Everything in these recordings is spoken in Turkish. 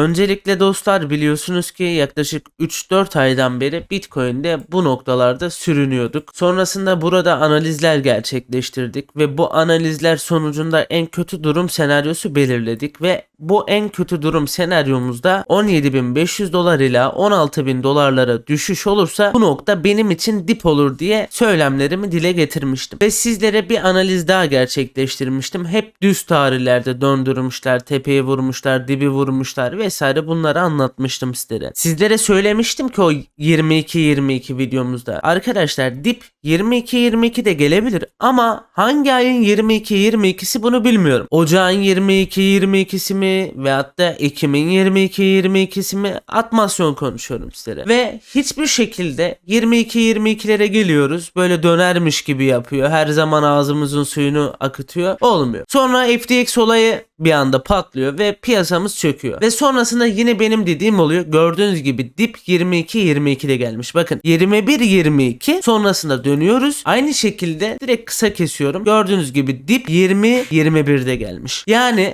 Öncelikle dostlar biliyorsunuz ki yaklaşık 3-4 aydan beri Bitcoin'de bu noktalarda sürünüyorduk. Sonrasında burada analizler gerçekleştirdik ve bu analizler sonucunda en kötü durum senaryosu belirledik ve bu en kötü durum senaryomuzda 17.500 dolar ile 16.000 dolarlara düşüş olursa bu nokta benim için dip olur diye söylemlerimi dile getirmiştim. Ve sizlere bir analiz daha gerçekleştirmiştim. Hep düz tarihlerde döndürmüşler, tepeye vurmuşlar, dibi vurmuşlar vesaire bunları anlatmıştım sizlere. Sizlere söylemiştim ki o 22-22 videomuzda. Arkadaşlar dip 22-22 de gelebilir ama hangi ayın 22-22'si bunu bilmiyorum. Ocağın 22-22'si mi veyahut da Ekim'in 22-22'si mi atmasyon konuşuyorum sizlere. Ve hiçbir şekilde 22-22'lere geliyoruz. Böyle dönermiş gibi yapıyor. Her zaman ağzımızın suyunu akıtıyor. Olmuyor. Sonra FTX olayı bir anda patlıyor ve piyasamız çöküyor. Ve sonrasında yine benim dediğim oluyor. Gördüğünüz gibi dip 22-22'de gelmiş. Bakın 21-22 sonrasında dönüyoruz. Aynı şekilde direkt kısa kesiyorum. Gördüğünüz gibi dip 20-21'de gelmiş. Yani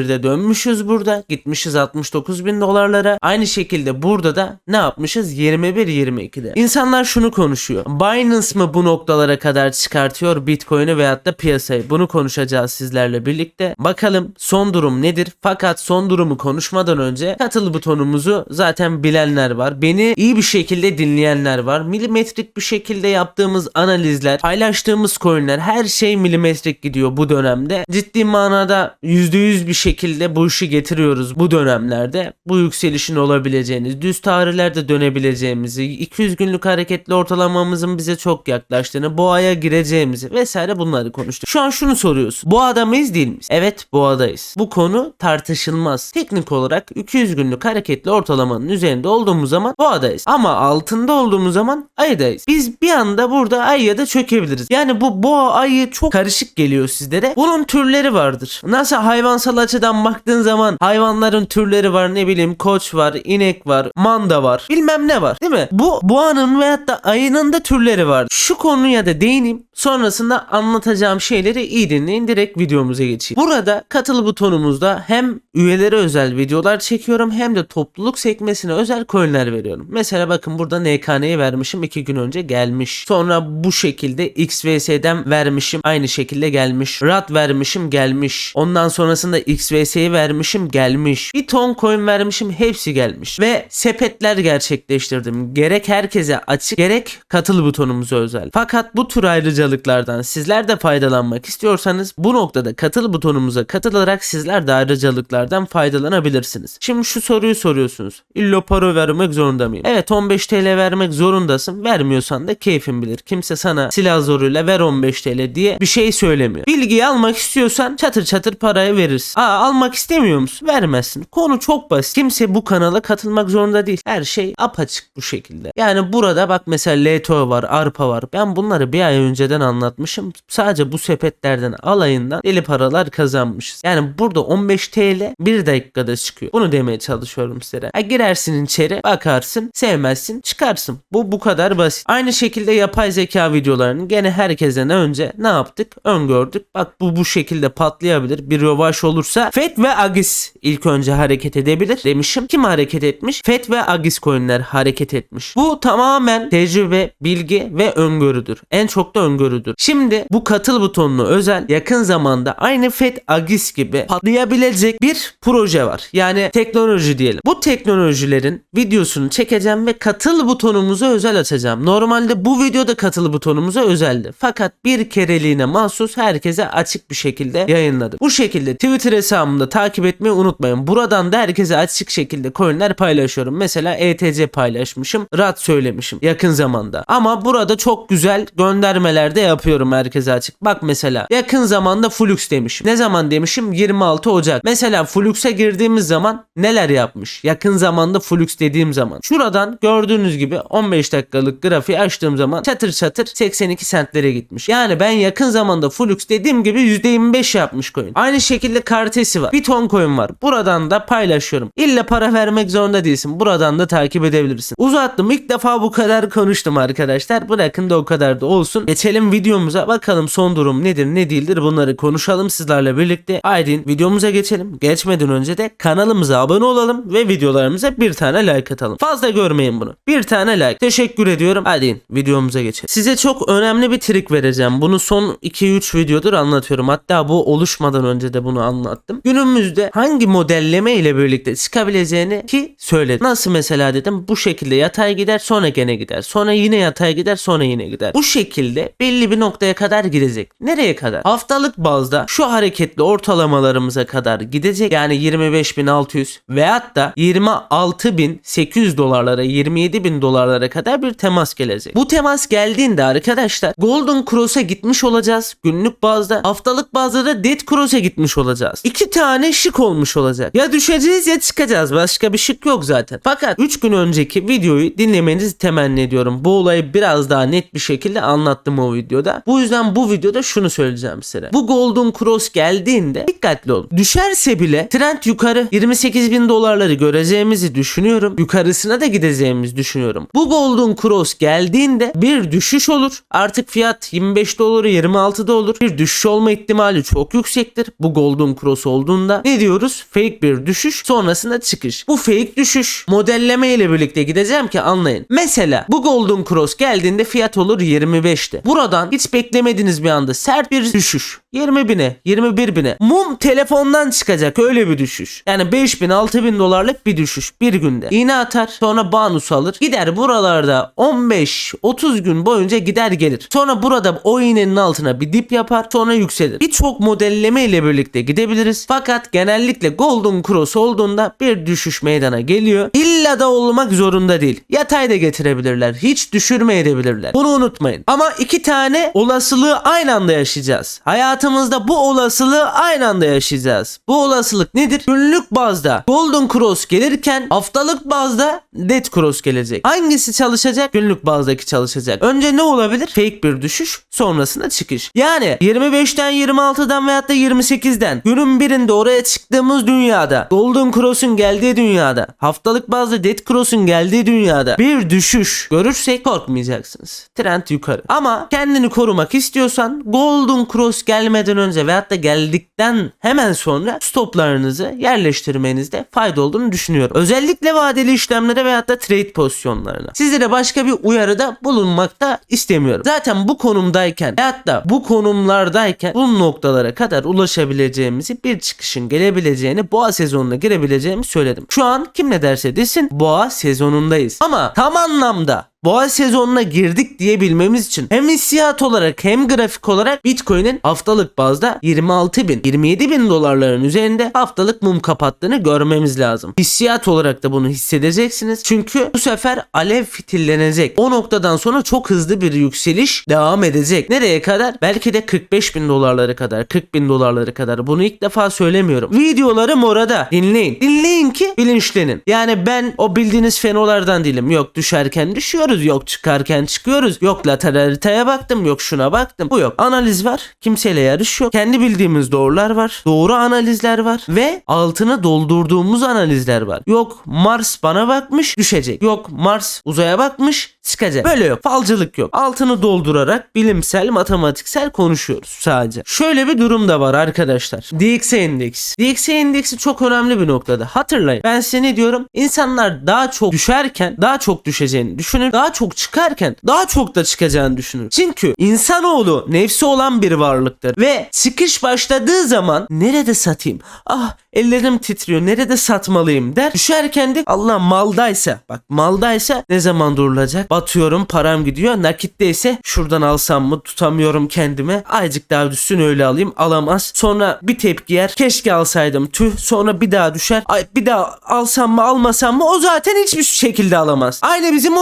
21-21'de dönmüşüz burada. Gitmişiz 69 bin dolarlara. Aynı şekilde burada da ne yapmışız? 21-22'de. İnsanlar şunu konuşuyor. Binance mı bu noktalara kadar çıkartıyor Bitcoin'i veyahut da piyasayı? Bunu konuşacağız sizlerle birlikte. Bakalım son durum nedir? Fakat son durumu konuşmadan önce katıl butonumuzu zaten bilenler var. Beni iyi bir şekilde dinleyenler var. Milimetrik bir şekilde yaptığımız analizler, paylaştığımız coinler her şey milimetrik gidiyor bu dönemde. Ciddi manada %100 bir şekilde bu işi getiriyoruz bu dönemlerde. Bu yükselişin olabileceğini, düz tarihlerde dönebileceğimizi, 200 günlük hareketli ortalamamızın bize çok yaklaştığını, boğaya gireceğimizi vesaire bunları konuştuk. Şu an şunu soruyorsun. Boğada mıyız değil miyiz? Evet boğadayız. Bu konu tartışılmaz. Teknik olarak 200 günlük hareketli ortalamanın üzerinde olduğumuz zaman boğadayız. Ama altında olduğumuz zaman aydayız. Biz bir anda burada ayya da çökebiliriz. Yani bu boğa ayı çok karışık geliyor sizlere. Bunun türleri vardır. Nasıl hayvansal açıdan baktığın zaman hayvanların türleri var ne bileyim koç var, inek var, manda var. Bilmem ne var. Değil mi? Bu boğanın veyahut da ayının da türleri var. Şu konuya da değineyim. Sonrasında anlatacağım şeyleri iyi dinleyin. Direkt videomuza geçeyim. Burada katıl butonumuzda hem üyelere özel videolar çekiyorum hem de topluluk sekmesine özel coinler veriyorum. Mesela bakın burada NKN'yi vermişim 2 gün önce gelmiş. Sonra bu şekilde XVS'den vermişim aynı şekilde gelmiş. RAT vermişim gelmiş. Ondan sonrasında XVS'yi vermişim gelmiş. Bir ton coin vermişim hepsi gelmiş. Ve sepetler gerçekleştirdim. Gerek herkese açık gerek katıl butonumuza özel. Fakat bu tür ayrıcalıklardan sizler de faydalanmak istiyorsanız bu noktada katıl butonumuza katılarak sizler de ayrıcalıklardan faydalanabilirsiniz. Şimdi şu soruyu soruyorsunuz. İllo para vermek zorunda mıyım? Evet 15 TL vermek zorundasın. Vermiyorsan da keyfin bilir. Kimse sana silah zoruyla ver 15 TL diye bir şey söylemiyor. Bilgiyi almak istiyorsan çatır çatır parayı verirsin. Aa almak istemiyor musun? Vermezsin. Konu çok basit. Kimse bu kanala katılmak zorunda değil. Her şey apaçık bu şekilde. Yani burada bak mesela LTO var, Arpa var. Ben bunları bir ay önceden anlatmışım. Sadece bu sepetlerden alayından deli paralar kazanmışız. Yani burada 15 TL bir dakikada çıkıyor. Bunu demeye çalışıyorum size. Ha, girersin içeri, bakarsın, sevmezsin, çıkarsın. Bu bu kadar basit. Aynı şekilde yapay zeka videolarını gene herkesten önce ne yaptık? Öngördük. Bak bu bu şekilde patlayabilir. Bir rövaş olursa FED ve Agis ilk önce hareket edebilir demişim. Kim hareket etmiş? FED ve Agis coinler hareket etmiş. Bu tamamen tecrübe, bilgi ve öngörüdür. En çok da öngörüdür. Şimdi bu katıl butonunu özel yakın zamanda aynı FED Agis gibi patlayabilecek bir proje var. Yani teknoloji diyelim. Bu teknolojilerin videosunu çekeceğim ve katıl butonumuza özel açacağım. Normalde bu videoda katıl butonumuza özeldi. Fakat bir kereliğine mahsus herkese açık bir şekilde yayınladım. Bu şekilde Twitter hesabımda takip etmeyi unutmayın. Buradan da herkese açık şekilde coinler paylaşıyorum. Mesela ETC paylaşmışım. RAT söylemişim yakın zamanda. Ama burada çok güzel göndermeler de yapıyorum herkese açık. Bak mesela yakın zamanda Flux demişim. Ne zaman demişim? 26 Ocak. Mesela Flux'a girdiğimiz zaman neler yapmış? Yakın zamanda Flux dediğim zaman. Şuradan gördüğünüz gibi 15 dakikalık grafiği açtığım zaman çatır çatır 82 sentlere gitmiş. Yani ben yakın zamanda Flux dediğim gibi %25 yapmış coin. Aynı şekilde Kartesi var. Bir ton coin var. Buradan da paylaşıyorum. İlla para vermek zorunda değilsin. Buradan da takip edebilirsin. Uzattım. İlk defa bu kadar konuştum arkadaşlar. Bırakın da o kadar da olsun. Geçelim videomuza. Bakalım son durum nedir ne değildir bunları konuşalım sizlerle birlikte. Haydi videomuza geçelim. Geçmeden önce de kanalımıza abone olalım ve videolarımıza bir tane like atalım. Fazla görmeyin bunu. Bir tane like. Teşekkür ediyorum. Hadi videomuza geçelim. Size çok önemli bir trik vereceğim. Bunu son 2-3 videodur anlatıyorum. Hatta bu oluşmadan önce de bunu anlattım. Günümüzde hangi modelleme ile birlikte çıkabileceğini ki söyledim. Nasıl mesela dedim bu şekilde yatay gider sonra gene gider. Sonra yine yatay gider sonra yine gider. Bu şekilde belli bir noktaya kadar gidecek. Nereye kadar? Haftalık bazda şu hareketli ortalamalarımıza kadar gidecek. Yani 25.600 veyahut da 26.800 dolarlara 27.000 dolarlara kadar bir temas gelecek. Bu temas geldiğinde arkadaşlar Golden Cross'a gitmiş olacağız. Günlük bazda haftalık bazda da Dead Cross'a gitmiş olacağız. İki tane şık olmuş olacak. Ya düşeceğiz ya çıkacağız. Başka bir şık yok zaten. Fakat 3 gün önceki videoyu dinlemenizi temenni ediyorum. Bu olayı biraz daha net bir şekilde anlattım o videoda. Bu yüzden bu videoda şunu söyleyeceğim size. Bu Golden Cross geldiğinde dikkatli olun. Düşerse bile trend yukarı 28 bin dolarları göreceğimizi düşünüyorum. Yukarısına da gideceğimizi düşünüyorum. Bu Golden Cross geldiğinde bir düşüş olur. Artık fiyat 25 doları 26'da olur. Bir düşüş olma ihtimali çok yüksektir. Bu Golden Cross olduğunda ne diyoruz? Fake bir düşüş sonrasında çıkış. Bu fake düşüş modelleme ile birlikte gideceğim ki anlayın. Mesela bu Golden Cross geldiğinde fiyat olur 25'te. Buradan hiç beklemediğiniz bir anda sert bir düşüş. 20 bine, 21 bine. Mum telefondan çıkacak öyle bir düşüş. Yani 5 bin, 6 bin dolarlık bir düşüş bir günde. İğne atar sonra bonus alır. Gider buralarda 15-30 gün boyunca gider gelir. Sonra burada o iğnenin altına bir dip yapar sonra yükselir. Birçok modelleme ile birlikte gidebiliriz. Fakat genellikle Golden Cross olduğunda bir düşüş meydana geliyor. İlla da olmak zorunda değil. Yatay da getirebilirler. Hiç düşürmeyebilirler. Bunu unutmayın. Ama iki tane olasılığı aynı anda yaşayacağız. Hayatımızda bu olasılığı aynı anda yaşayacağız. Bu olasılık nedir? Günlük bazda Golden Cross gelirken haftalık bazda Dead Cross gelecek. Hangisi çalışacak? Günlük bazdaki çalışacak. Önce ne olabilir? Fake bir düşüş sonrasında çıkış. Yani 25'ten 26'dan veyahut da 28'den günün birinde oraya çıktığımız dünyada Golden Cross'un geldiği dünyada haftalık bazda Dead Cross'un geldiği dünyada bir düşüş görürsek korkmayacaksınız. Trend yukarı. Ama kendini korumak istiyorsan Golden Cross gelmeden önce veyahut da geldikten hemen sonra stoplarınızı yerleştirmenizde fayda olduğunu düşünüyorum. Özellikle vadeli işlemlere veyahut da trade pozisyonlarına. Sizlere başka bir uyarıda bulunmakta istemiyorum. Zaten bu konumdayken veyahut da bu konumlardayken bu noktalara kadar ulaşabileceğimizi bir çıkışın gelebileceğini boğa sezonuna girebileceğimi söyledim. Şu an kim ne derse desin boğa sezonundayız. Ama tam anlamda boğa sezonuna girdik diyebilmemiz için hem hissiyat olarak hem grafik olarak Bitcoin'in haftalık bazda 26 bin 27 bin dolarların üzerinde haftalık mum kapattığını görmemiz lazım. Hissiyat olarak da bunu hissedeceksiniz. Çünkü bu sefer alev fitillenecek. O noktadan sonra çok hızlı bir yükseliş devam edecek. Nereye kadar? Belki de 45 bin dolarlara kadar 40 bin dolarlara kadar. Bunu ilk defa söylemiyorum. Videolarım orada. Dinleyin. Dinleyin ki bilinçlenin. Yani ben o bildiğiniz fenolardan değilim. Yok düşerken düşüyor çıkıyoruz. Yok çıkarken çıkıyoruz. Yok lateral baktım. Yok şuna baktım. Bu yok. Analiz var. Kimseyle yarış yok. Kendi bildiğimiz doğrular var. Doğru analizler var. Ve altını doldurduğumuz analizler var. Yok Mars bana bakmış düşecek. Yok Mars uzaya bakmış çıkacak. Böyle yok. Falcılık yok. Altını doldurarak bilimsel, matematiksel konuşuyoruz sadece. Şöyle bir durum da var arkadaşlar. DXY endeks. DXY endeksi çok önemli bir noktada. Hatırlayın. Ben size ne diyorum? İnsanlar daha çok düşerken daha çok düşeceğini düşünür. Daha çok çıkarken daha çok da çıkacağını düşünür. Çünkü insanoğlu nefsi olan bir varlıktır. Ve çıkış başladığı zaman nerede satayım? Ah ellerim titriyor. Nerede satmalıyım der. Düşerken de Allah maldaysa bak maldaysa ne zaman durulacak? Batıyorum param gidiyor. Nakitte şuradan alsam mı tutamıyorum kendime. Azıcık daha düşsün öyle alayım. Alamaz. Sonra bir tepki yer. Keşke alsaydım. Tüh. Sonra bir daha düşer. Ay bir daha alsam mı almasam mı o zaten hiçbir şekilde alamaz. Aynı bizim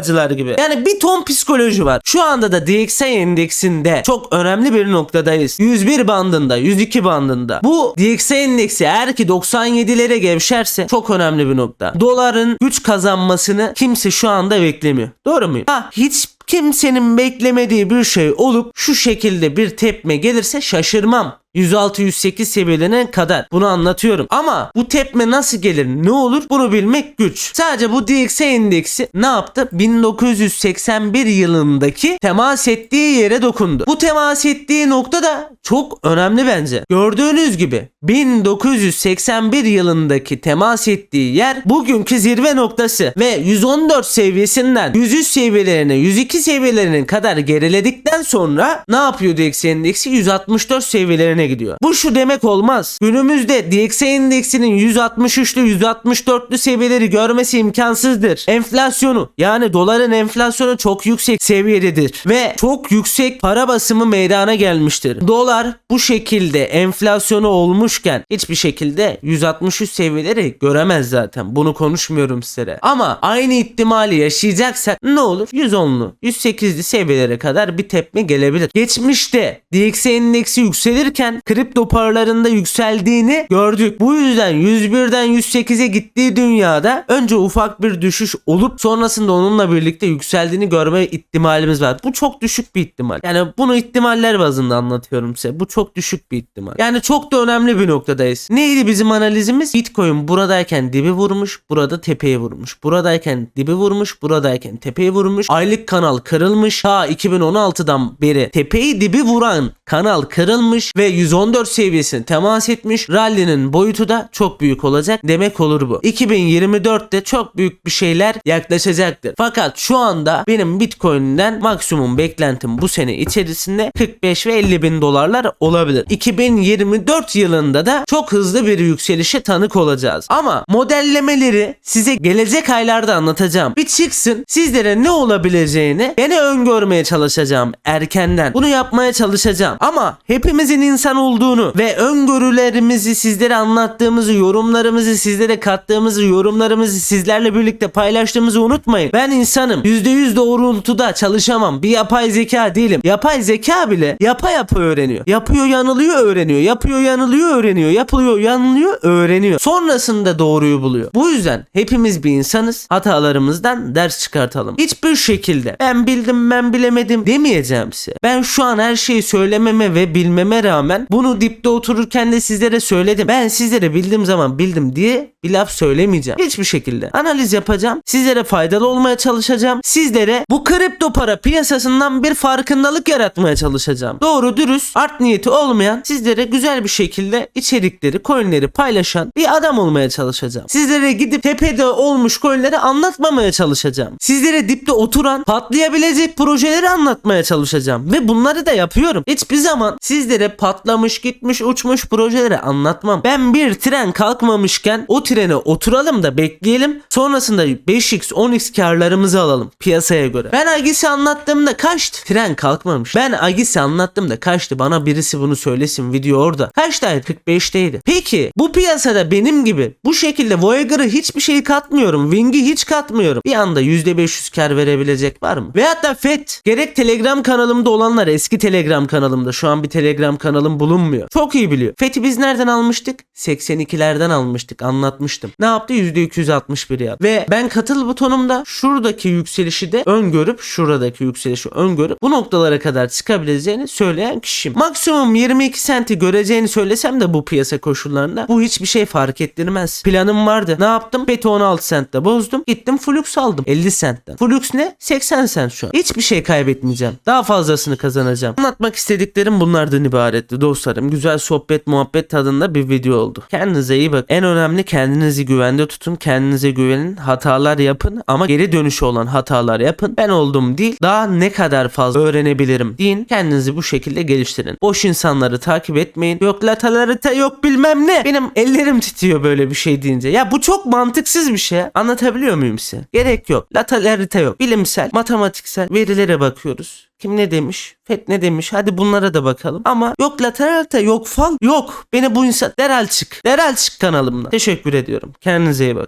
13K'cılar gibi. Yani bir ton psikoloji var. Şu anda da DXY endeksinde çok önemli bir noktadayız. 101 bandında, 102 bandında. Bu DXY endeksi eğer ki 97'lere gevşerse çok önemli bir nokta. Doların güç kazanmasını kimse şu anda beklemiyor. Doğru muyum? Ha hiç kimsenin beklemediği bir şey olup şu şekilde bir tepme gelirse şaşırmam. 106-108 seviyelerine kadar bunu anlatıyorum. Ama bu tepme nasıl gelir ne olur bunu bilmek güç. Sadece bu DXY endeksi ne yaptı? 1981 yılındaki temas ettiği yere dokundu. Bu temas ettiği nokta da çok önemli bence. Gördüğünüz gibi 1981 yılındaki temas ettiği yer bugünkü zirve noktası ve 114 seviyesinden 103 seviyelerine 102 seviyelerine kadar geriledikten sonra ne yapıyor DXY endeksi? 164 seviyelerine gidiyor. Bu şu demek olmaz. Günümüzde DXY endeksinin 163'lü 164'lü seviyeleri görmesi imkansızdır. Enflasyonu yani doların enflasyonu çok yüksek seviyededir ve çok yüksek para basımı meydana gelmiştir. Dolar bu şekilde enflasyonu olmuşken hiçbir şekilde 163 seviyeleri göremez zaten. Bunu konuşmuyorum size. Ama aynı ihtimali yaşayacaksak ne olur? 110'lu, 108'li seviyelere kadar bir tepme gelebilir. Geçmişte DXY endeksi yükselirken kripto paralarında yükseldiğini gördük. Bu yüzden 101'den 108'e gittiği dünyada önce ufak bir düşüş olup sonrasında onunla birlikte yükseldiğini görme ihtimalimiz var. Bu çok düşük bir ihtimal. Yani bunu ihtimaller bazında anlatıyorum size. Bu çok düşük bir ihtimal. Yani çok da önemli bir noktadayız. Neydi bizim analizimiz? Bitcoin buradayken dibi vurmuş, burada tepeyi vurmuş. Buradayken dibi vurmuş, buradayken tepeyi vurmuş. Aylık kanal kırılmış. Ta 2016'dan beri tepeyi dibi vuran kanal kırılmış ve 114 seviyesine temas etmiş. Rally'nin boyutu da çok büyük olacak demek olur bu. 2024'te çok büyük bir şeyler yaklaşacaktır. Fakat şu anda benim Bitcoin'den maksimum beklentim bu sene içerisinde 45 ve 50 bin dolarlar olabilir. 2024 yılında da çok hızlı bir yükselişe tanık olacağız. Ama modellemeleri size gelecek aylarda anlatacağım. Bir çıksın sizlere ne olabileceğini gene öngörmeye çalışacağım erkenden. Bunu yapmaya çalışacağım. Ama hepimizin insan olduğunu ve öngörülerimizi sizlere anlattığımızı, yorumlarımızı sizlere kattığımızı, yorumlarımızı sizlerle birlikte paylaştığımızı unutmayın. Ben insanım. %100 doğrultuda çalışamam. Bir yapay zeka değilim. Yapay zeka bile yapa yapa öğreniyor. Yapıyor yanılıyor öğreniyor. Yapıyor yanılıyor öğreniyor. Yapılıyor yanılıyor öğreniyor. Sonrasında doğruyu buluyor. Bu yüzden hepimiz bir insanız. Hatalarımızdan ders çıkartalım. Hiçbir şekilde ben bildim ben bilemedim demeyeceğim size. Ben şu an her şeyi söylememe ve bilmeme rağmen bunu dipte otururken de sizlere söyledim. Ben sizlere bildiğim zaman bildim diye bir laf söylemeyeceğim. Hiçbir şekilde. Analiz yapacağım. Sizlere faydalı olmaya çalışacağım. Sizlere bu kripto para piyasasından bir farkındalık yaratmaya çalışacağım. Doğru dürüst art niyeti olmayan sizlere güzel bir şekilde içerikleri, coinleri paylaşan bir adam olmaya çalışacağım. Sizlere gidip tepede olmuş coinleri anlatmamaya çalışacağım. Sizlere dipte oturan patlayabilecek projeleri anlatmaya çalışacağım. Ve bunları da yapıyorum. Hiçbir zaman sizlere patlamış gitmiş uçmuş projeleri anlatmam. Ben bir tren kalkmamışken o trene oturalım da bekleyelim. Sonrasında 5x 10x karlarımızı alalım piyasaya göre. Ben Agis'i anlattığımda kaçtı? Tren kalkmamış. Ben Agis'i anlattığımda kaçtı? Bana birisi bunu söylesin video orada. Kaçtaydı? 45'teydi. Peki bu piyasada benim gibi bu şekilde Voyager'ı hiçbir şey katmıyorum. Wing'i hiç katmıyorum. Bir anda %500 kar verebilecek var mı? Veyahut da FED gerek Telegram kanalımda olanlar eski Telegram kanalımda şu an bir Telegram kanalım bulunmuyor. Çok iyi biliyor. FED'i biz nereden almıştık? 82'lerden almıştık. Anlatmıştım. Ne yaptı? %261 yaptı. Ve ben katıl butonumda şuradaki yükselişi de öngörüp şuradaki yükselişi öngörüp bu noktalara kadar çıkabileceğini söyleyen kişiyim. Maksimum 22 senti göreceğini söylesem de bu piyasa koşullarında bu hiçbir şey fark ettirmez. Planım vardı. Ne yaptım? FET'i 16 sentte bozdum. Gittim Flux aldım. 50 sentten. Flux ne? 80 sent şu an. Hiçbir şey kaybetmeyeceğim. Daha fazlasını kazanacağım. Anlatmak istediklerim bunlardan ibaretti dostlarım. Güzel sohbet muhabbet tadında bir video oldu. Kendinize iyi bak. En önemli kendinizi güvende tutun. Kendinize güvenin. Hatalar yapın ama geri dönüşü olan hatalar yapın. Ben oldum değil. Daha ne kadar fazla öğrenebilirim deyin. Kendinizi bu şekilde geliştirin. Boş insanları takip etmeyin. Yok latalarita yok bilmem ne. Benim ellerim titriyor böyle bir şey deyince. Ya bu çok mantıksız bir şey. Anlatabiliyor muyum size? Gerek yok. Latalarita yok. Bilimsel, matematiksel verilere bakıyoruz. Kim ne demiş? Fet ne demiş? Hadi bunlara da bakalım. Ama yok lateralite yok fal yok. Beni bu insan derhal çık. Derhal çık kanalımdan. Teşekkür ediyorum. Kendinize iyi bakın.